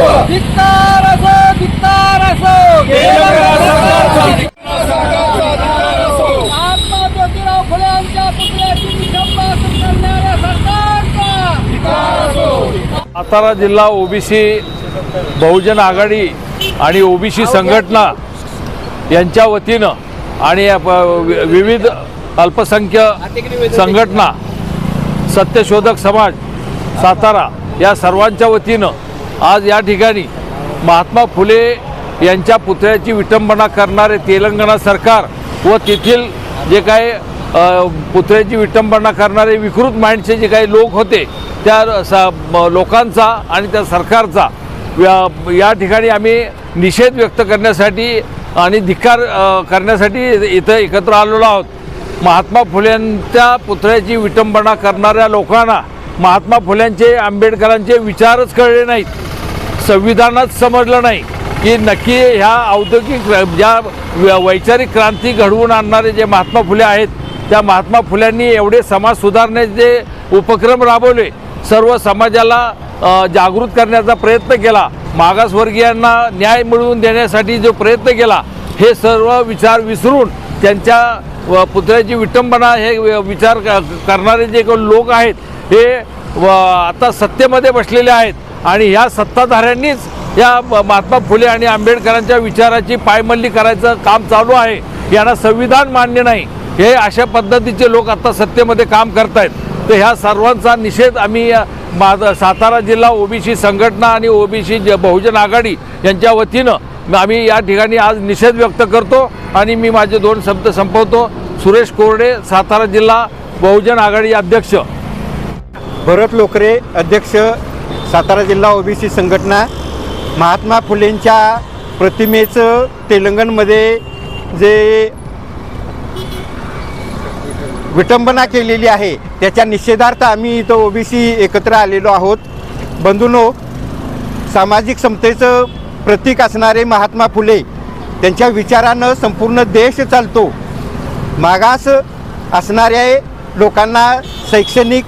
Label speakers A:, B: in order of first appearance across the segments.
A: धिक्कार असो धिक्कार असो महात्मा ज्योतिराव फुले यांच्या पुतळ्याची करणाऱ्या सरकारचा.
B: सातारा जिल्हा ओबीसी बहुजन आघाडी आणि ओबीसी संघटना यांच्या वतीनं आणि विविध अल्पसंख्य संघटना सत्यशोधक समाज सातारा या सर्वांच्या वतीनं आज या ठिकाणी महात्मा फुले यांच्या पुतळ्याची विटंबना करणारे तेलंगणा सरकार व तेथील जे काही पुतळ्याची विटंबना करणारे विकृत माइंडचे जे काही लोक होते त्या स लोकांचा आणि त्या सरकारचा या- ठिकाणी आम्ही निषेध व्यक्त करण्यासाठी आणि धिक्कार करण्यासाठी इथं एकत्र आलेलो आहोत. महात्मा फुलेंच्या पुतळ्याची विटंबना करणाऱ्या लोकांना महात्मा फुल्यांचे आंबेडकरांचे विचारच कळले नाहीत. संविधानात समजलं नाही की नक्की ह्या औद्योगिक ज्या व- वैचारिक क्रांती घडवून आणणारे जे महात्मा फुले आहेत त्या महात्मा फुल्यांनी एवढे समाज सुधारण्याचे उपक्रम राबवले. सर्व समाजाला जागृत करण्याचा प्रयत्न केला. मागासवर्गीयांना न्याय मिळवून देण्यासाठी जो प्रयत्न केला हे सर्व विचार विसरून त्यांच्या व पुतळ्याची विटंबना हे विचार क- करणारे जे लोक आहेत हे व आता सत्तेमध्ये बसलेले आहेत. आणि ह्या सत्ताधाऱ्यांनीच या महात्मा फुले आणि आंबेडकरांच्या विचाराची पायमल्ली करायचं काम चालू आहे. यांना संविधान मान्य नाही. हे अशा पद्धतीचे लोक आता सत्तेमध्ये काम करत आहेत तर ह्या सर्वांचा निषेध आम्ही मा सातारा जिल्हा ओबीसी संघटना आणि ओबीसी ज बहुजन आघाडी यांच्या वतीनं आम्ही या ठिकाणी आज निषेध व्यक्त करतो आणि मी माझे दोन शब्द संपवतो. सुरेश कोरडे सातारा जिल्हा बहुजन आघाडी अध्यक्ष.
C: भरत लोकरे अध्यक्ष सातारा जिल्हा ओबीसी संघटना महात्मा फुलेंच्या प्रतिमेचं तेलंगणमध्ये जे विटंबना केलेली आहे त्याच्या निषेधार्थ आम्ही इथं ओबीसी एकत्र आलेलो आहोत. बंधूनो सामाजिक समतेचं प्रतीक असणारे महात्मा फुले त्यांच्या विचारानं संपूर्ण देश चालतो. मागास असणाऱ्या लोकांना शैक्षणिक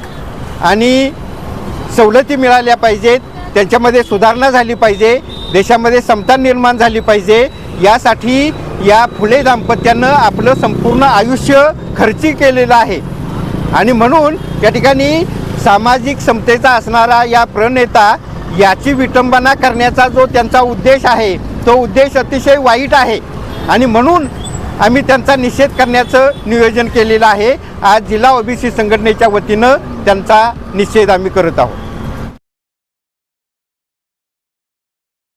C: आणि सवलती मिळाल्या पाहिजेत त्यांच्यामध्ये सुधारणा झाली पाहिजे देशामध्ये समता निर्माण झाली पाहिजे यासाठी या फुले दाम्पत्यानं आपलं संपूर्ण आयुष्य खर्ची केलेलं आहे. आणि म्हणून या ठिकाणी सामाजिक समतेचा असणारा या प्रणेता याची विटंबना करण्याचा जो त्यांचा उद्देश आहे तो उद्देश अतिशय वाईट आहे. आणि म्हणून आम्ही त्यांचा निषेध करण्याचं नियोजन केलेलं आहे. आज जिल्हा ओबीसी संघटनेच्या वतीनं त्यांचा निषेध आम्ही करत आहोत.